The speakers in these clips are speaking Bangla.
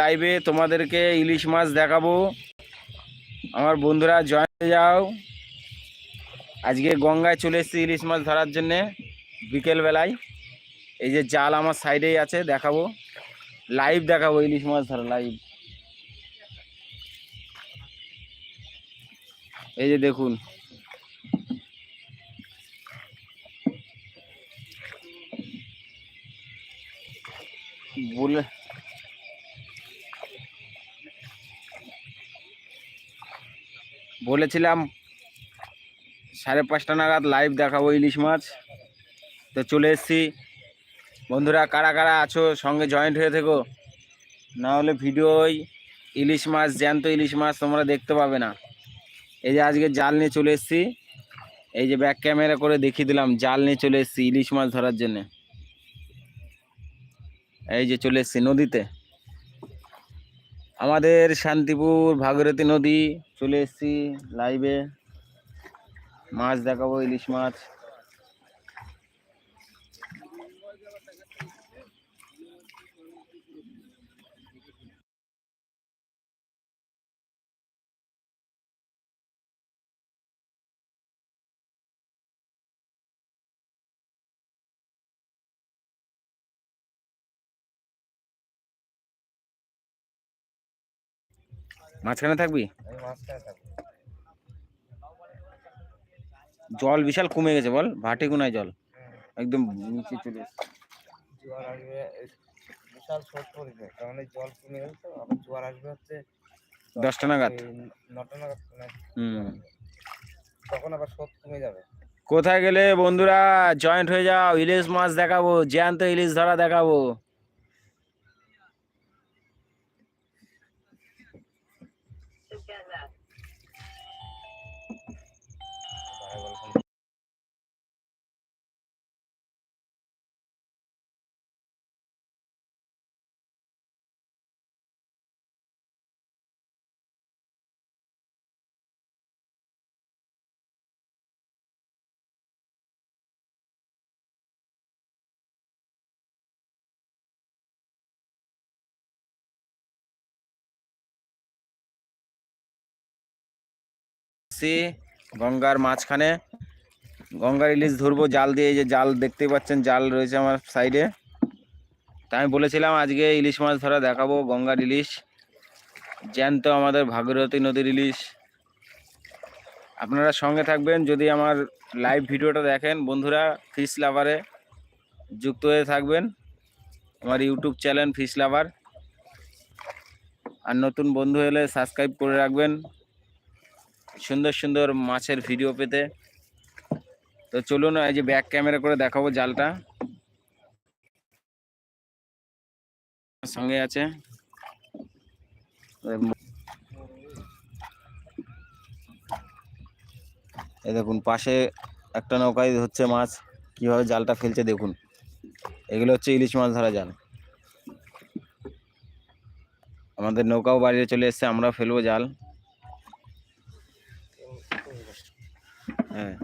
লাইভে তোমাদেরকে ইলিশ মাছ দেখাবো। আমার বন্ধুরা জয়েন যাও। আজকে গঙ্গায় চলে এসেছি ইলিশ মাছ ধরার জন্যে বিকেলবেলায় এই যে জাল আমার সাইডেই আছে, দেখাবো। লাইভ দেখাবো ইলিশ মাছ ধরা লাইভ এই যে দেখুন। বলে বলেছিলাম সাড়ে পাঁচটা নাগাদ লাইভ দেখাবো ইলিশ মাছ। তো চলে এসেছি। বন্ধুরা, কারা কারা আছো, সঙ্গে জয়েন্ট হয়ে থেকো। না হলে ভিডিওই ইলিশ মাছ, জ্যান্ত ইলিশ মাছ তোমরা দেখতে পাবে না। এই যে আজকে জাল নিয়ে চলে এসেছি। এই যে ব্যাক ক্যামেরা করে দেখিয়ে দিলাম, জাল নিয়ে চলে এসেছি ইলিশ মাছ ধরার জন্যে। এই যে চলে এসেছি নদীতে। আমাদের শান্তিপুর ভাগীরথী নদী চলে এসেছি লাইভে মাছ দেখাবো ইলিশ মাছ। মাঝখানে থাকবি? জল বিশাল কমে গেছে বল। ভাটি গুনায় জল। একদম নিচে চলে বিশাল জল কমে গেছে আবার জোয়ার আসবে হচ্ছে দশটা নাগাদ। নটা নাগাদ হুম। তখন আবার স্রোত কমে যাবে। কোথায় গেলে বন্ধুরা? জয়েন্ট হয়ে যাও ইলিশ মাছ দেখাবো জ্যান্ত ইলিশ ধরা দেখাবো। সি গঙ্গার মাঝখানে। গঙ্গার ইলিশ ধরবো, জাল দিয়ে যে জাল দেখতে পাচ্ছেন, জাল রয়েছে আমার সাইডে তাই আমি বলেছিলাম আজকে ইলিশ মাছ ধরা দেখাবো গঙ্গার ইলিশ জ্যান্ত আমাদের ভাগীরথী নদীর ইলিশ আপনারা সঙ্গে থাকবেন, যদি আমার লাইভ ভিডিওটা দেখেন, বন্ধুরা ফিশ লাভারে যুক্ত হয়ে থাকবেন। আমার ইউটিউব চ্যানেল ফিশ লাভার আর নতুন বন্ধু এলে সাবস্ক্রাইব করে রাখবেন। সুন্দর সুন্দর মাছের ভিডিও পেতে। তো চলুন এই যে ব্যাক ক্যামেরা করে দেখাবো জালটা। সঙ্গে আছে। এই দেখুন, পাশে একটা নৌকায় হচ্ছে মাছ। কীভাবে জালটা ফেলছে দেখুন। এগুলো হচ্ছে ইলিশ মাছ ধরা জাল। আমাদের নৌকাও বাইরে চলে এসছে আমরা ফেলব জাল। হ্যাঁ।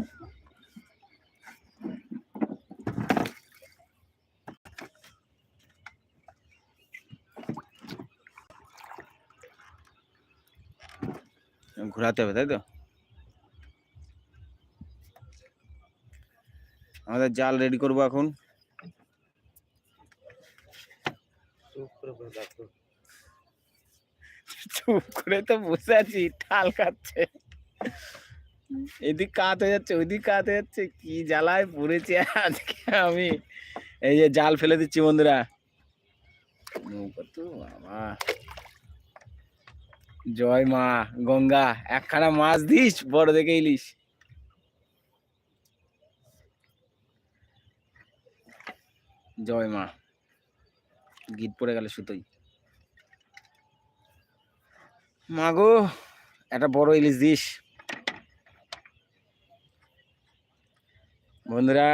ঘোরাতে হবে তাই তো? আমাদের জাল রেডি করব এখন। চুপ করে চুপ করে তো বসে আছি ঠাল খাচ্ছে। এদিক কাত হয়ে যাচ্ছে, ওইদিক কাত হয়ে যাচ্ছে, কি জ্বালায় পড়েছে আজকে আমি। এই যে জাল ফেলে দিচ্ছি বন্ধুরা। নৌকা তো, বাবা। জয় মা গঙ্গা, একখানা মাছ দিস, বড় দেখে ইলিশ জয় মা। গিট পড়ে গেল সুতোই মাগো একটা বড় ইলিশ দিস। বন্ধুরা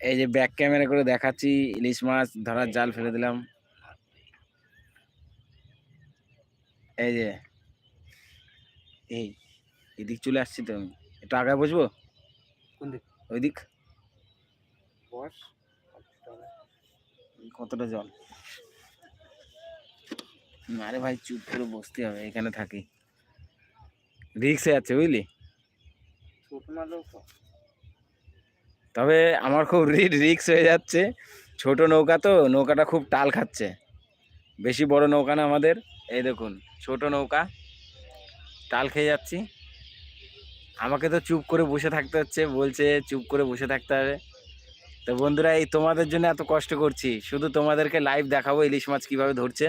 এই যে ব্যাক ক্যামেরা করে দেখাচ্ছি ইলিশ মাছ ধরার জাল ফেলে দিলাম। এই যে এই এদিক চলে আসছি তো আমি। একটু আগায় বসবো? কোন দিক? ওই দিক বস কতটা জল? আরে ভাই চুপ করে বসতে হবে এখানে থাকি। রিক্সে আছে বুঝলি? ছোট মালও তবে আমার খুব রিক্স হয়ে যাচ্ছে। ছোট নৌকা তো, নৌকাটা খুব টাল খাচ্ছে। বেশি বড় নৌকা না আমাদের। এই দেখুন, ছোট নৌকা। টাল খেয়ে যাচ্ছি। আমাকে তো চুপ করে বসে থাকতে হচ্ছে, বলছে চুপ করে বসে থাকতে হবে। তো বন্ধুরা, এই তোমাদের জন্য এত কষ্ট করছি। শুধু তোমাদেরকে লাইভ দেখাবো ইলিশ মাছ কীভাবে ধরছে।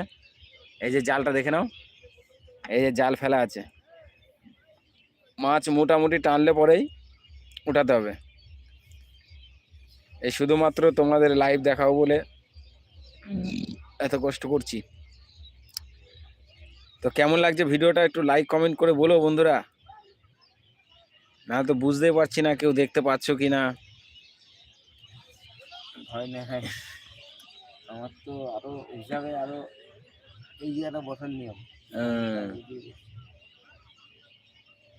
এই যে জালটা দেখে নাও। এই যে জাল ফেলা আছে। মাছ মোটামুটি টানলে পরেই উঠাতে হবে। এই শুধুমাত্র তোমাদের লাইভ দেখাও বলে এত কষ্ট করছি। তো কেমন লাগছে ভিডিওটা একটু লাইক কমেন্ট করে বলো বন্ধুরা। না তো বুঝতেই পারছি না কেউ দেখতে পাচ্ছ কি না। ভয় নেই। আমার তো আরও হিসাবে আরও এই জায়গাটা বসার নিয়ম।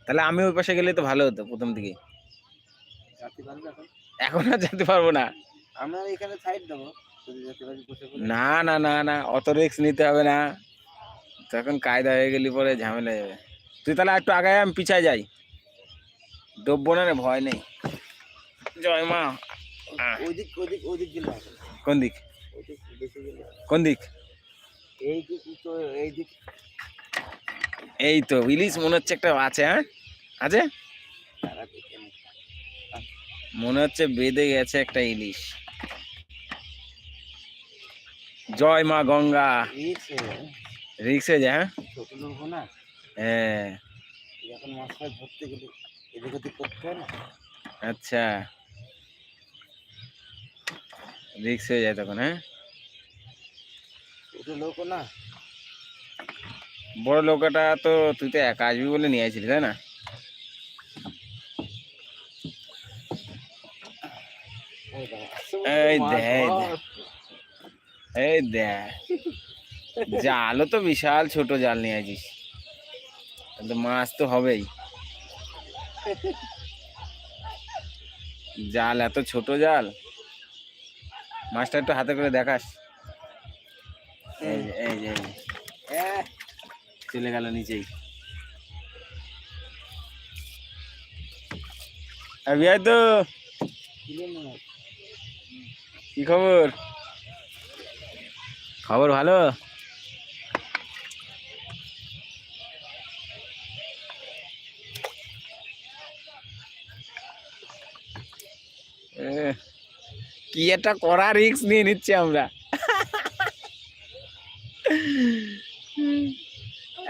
তাহলে আমি ওই পাশে গেলে তো ভালো হতো প্রথম পারবে এখন আর যেতে পারব না। আমরা এখানে সাইড দেবো। যদি যেতে পারি বসে পড়ে না না না না অত রিস্ক নিতে হবে না। তখন কায়দা হয়ে গেলি পরে ঝামেলা যাবে। তুই তাহলে একটু আগে আমি পিছায় যাই। ডুববো না রে ভয় নেই। জয় মা। গেলে কোন দিক। কোন দিক? এই দিক তো এই দিক। এই তো ইলিশ মনে হচ্ছে একটা আছে হ্যাঁ? আছে। মনে হচ্ছে বেঁধে গেছে একটা ইলিশ। জয় মা গঙ্গা। রিক্সে যা হ্যাঁ? হ্যাঁ। আচ্ছা। রিক্স হয়ে যায় তখন হ্যাঁ? লোক না। বড় লোকটা তো তুই তো একা আসবি বলে নিয়ে আসছিলি তাই না এই দেখো, আসছে এই মাছ দে, এই। দেখ। জালও তো বিশাল ছোট জাল নিয়ে আসিস কিন্তু মাছ তো হবেই। জাল এত ছোট জাল। মাছটা একটু হাতে করে দেখাস। এই যে, এই যে, এই যে। এহ, চলে গেল নিচেই। তো কি খবর? খবর ভালো। কি একটা কড়া রিস্ক নিয়ে নিচ্ছি আমরা।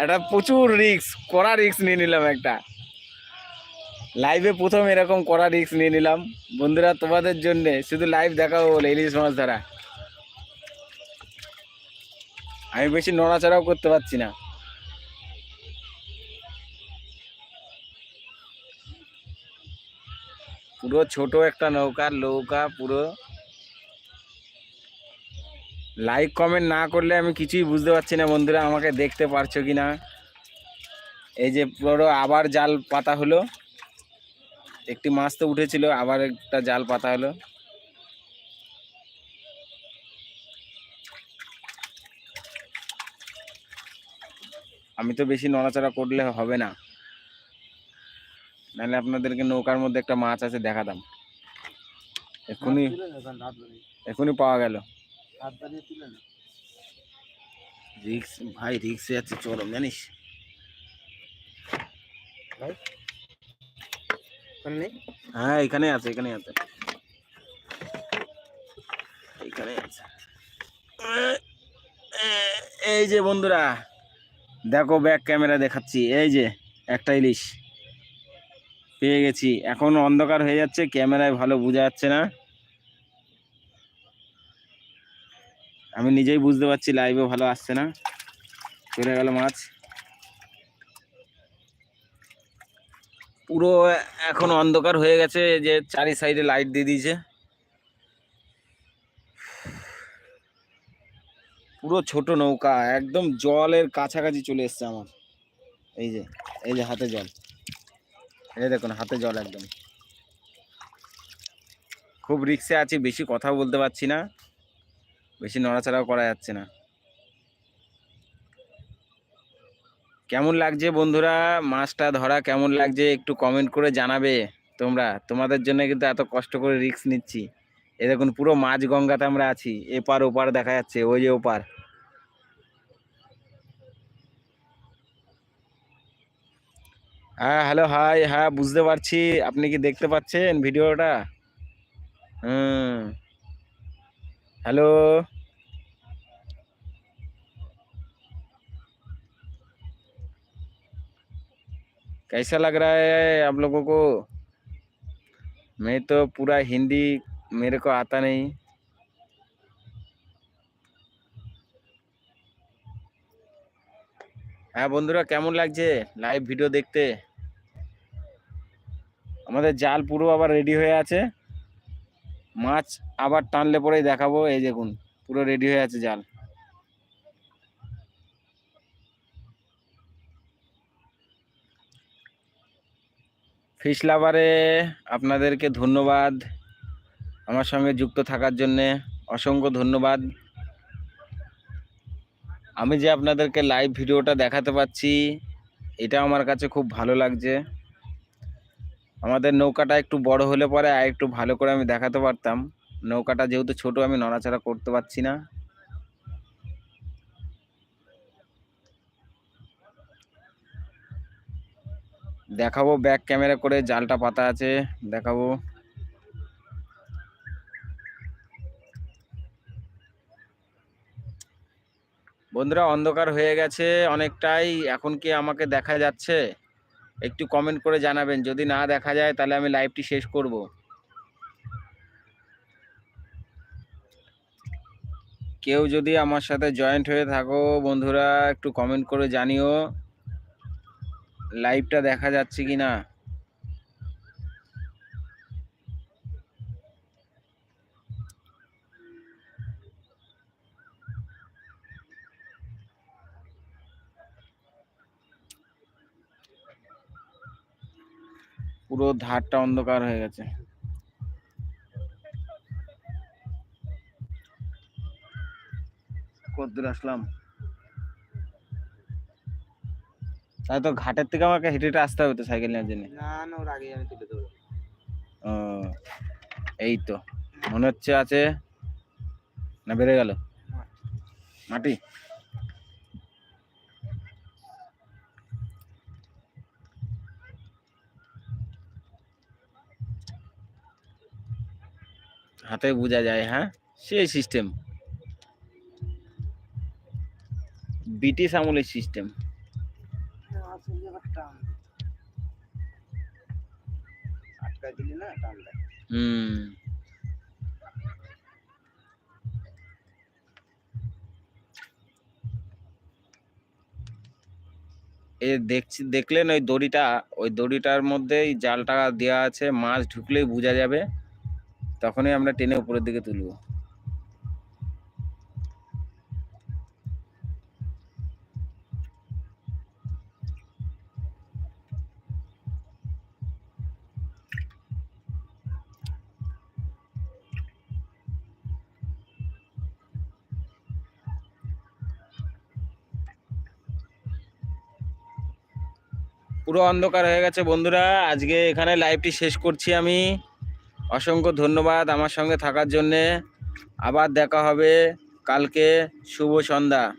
একটা প্রচুর রিস্ক কড়া রিস্ক নিয়ে নিলাম একটা। লাইভে প্রথম এরকম করা রিস্ক নিয়ে নিলাম। বন্ধুরা, তোমাদের জন্য শুধু লাইভ দেখাবো বলে ইলিশ মাছ ধরা। আমি বেশি নড়াচড়াও করতে পারছি না। পুরো ছোট একটা নৌকা নৌকা পুরো। লাইক কমেন্ট না করলে আমি কিছুই বুঝতে পারছি না বন্ধুরা, আমাকে দেখতে পারছ কি না এই যে পুরো আবার জাল পাতা হলো। একটি মাছ তো উঠেছিল আবার একটা জাল পাতা হলো। আমি তো বেশি নড়াচড়া করলে হবে না। নাহলে আপনাদেরকে নৌকার মধ্যে একটা মাছ আছে দেখাতাম। এক্ষুনি তুলে না, এখন হাত বাড়িয়ে এক্ষুনি পাওয়া গেল। রিক্স ভাই রিক্সে যাচ্ছে চরম জানিস? ভাই হ্যাঁ আছে আছে। আছে। এই যে বন্ধুরা, দেখো ব্যাক ক্যামেরা দেখাচ্ছি। এই যে একটা ইলিশ। পেয়ে গেছি। এখন অন্ধকার হয়ে যাচ্ছে, ক্যামেরায় ভালো বোঝা যাচ্ছে না। আমি নিজেই বুঝতে পারছি লাইভে ভালো আসছে না। চলে গেল মাছ। পুরো এখন অন্ধকার হয়ে গেছে যে চারি সাইডে লাইট দিয়ে দিয়েছে। পুরো ছোট নৌকা, একদম জলের কাছাকাছি চলে এসছে আমার। এই যে এই যে হাতে জল। এই দেখুন, হাতে জল একদম। খুব রিক্সে আছি, বেশি কথা বলতে পারছি না। বেশি নড়াচড়াও করা যাচ্ছে না। কেমন লাগছে বন্ধুরা? মাছটা ধরা কেমন লাগছে? একটু কমেন্ট করে জানাবে তোমরা। তোমাদের জন্য কিন্তু এত কষ্ট করে রিস্ক নিচ্ছি। এ দেখুন, পুরো মাছ গঙ্গাতে আমরা আছি। এপার ওপার দেখা যাচ্ছে, ওই যে ওপার। হ্যাঁ হ্যালো হাই হ্যাঁ বুঝতে পারছি। আপনি কি দেখতে পাচ্ছেন ভিডিওটা? হুম। हेलो कैसा लग रहा है आप लोगों को मैं तो पूरा हिंदी मेरे को आता नहीं হ্যাঁ বন্ধুরা কেমন লাগছে লাইভ ভিডিও দেখতে আমাদের জাল পুরো আবার রেডি হয়ে আছে মাছ আবার টানলে পরেই দেখাবো এই দেখুন পুরো রেডি হয়ে আছে জাল ফিশ লাভারে আপনাদেরকে ধন্যবাদ আমার সঙ্গে যুক্ত থাকার জন্যে। অসংখ্য ধন্যবাদ। আমি যে আপনাদেরকে লাইভ ভিডিওটা দেখাতে পাচ্ছি, এটা আমার কাছে খুব ভালো লাগছে। আমাদের নৌকাটা একটু বড় হলে পরে আর একটু ভালো করে আমি দেখাতে পারতাম। নৌকাটা যেহেতু ছোট, আমি নড়াচড়া করতে পারছি না। দেখাবো ব্যাক ক্যামেরা করে, জালটা পাতা আছে, দেখাবো। বন্ধুরা, অন্ধকার হয়ে গেছে অনেকটাই, এখন কি আমাকে দেখা যাচ্ছে? একটু কমেন্ট করে জানাবেন, যদি না দেখা যায়, তাহলে আমি লাইভটি শেষ করব। কেউ যদি আমার সাথে জয়েন্ট হয়ে থাকো, বন্ধুরা, একটু কমেন্ট করে জানিও। লাইভটা দেখা যাচ্ছে কি না পুরো ধারটা অন্ধকার হয়ে গেছে। কদ্দূর আসলাম? তাই তো ঘাটের থেকে আমাকে হেঁটে হেঁটে আসতে হবে তো সাইকেল নেওয়ার জন্য? না না ওর আগেই আমি তুলে দেবো ও এই তো। মনে হচ্ছে আছে। না বেড়ে গেল? মাটি? হাতে বোঝা যায় হ্যাঁ? সেই সিস্টেম ব্রিটিশ আমলের সিস্টেম এ দেখছি, দেখলেন ওই দড়িটা, ওই দড়িটার মধ্যেই জালটা দেওয়া আছে, মাছ ঢুকলেই বোঝা যাবে। তখনই আমরা টেনে উপরের দিকে তুলবো। পুরো অন্ধকার হয়ে গেছে বন্ধুরা। আজকে এখানে লাইভটি শেষ করছি আমি। অসংখ্য ধন্যবাদ আমার সঙ্গে থাকার জন্যে। আবার দেখা হবে কালকে। শুভ সন্ধ্যা।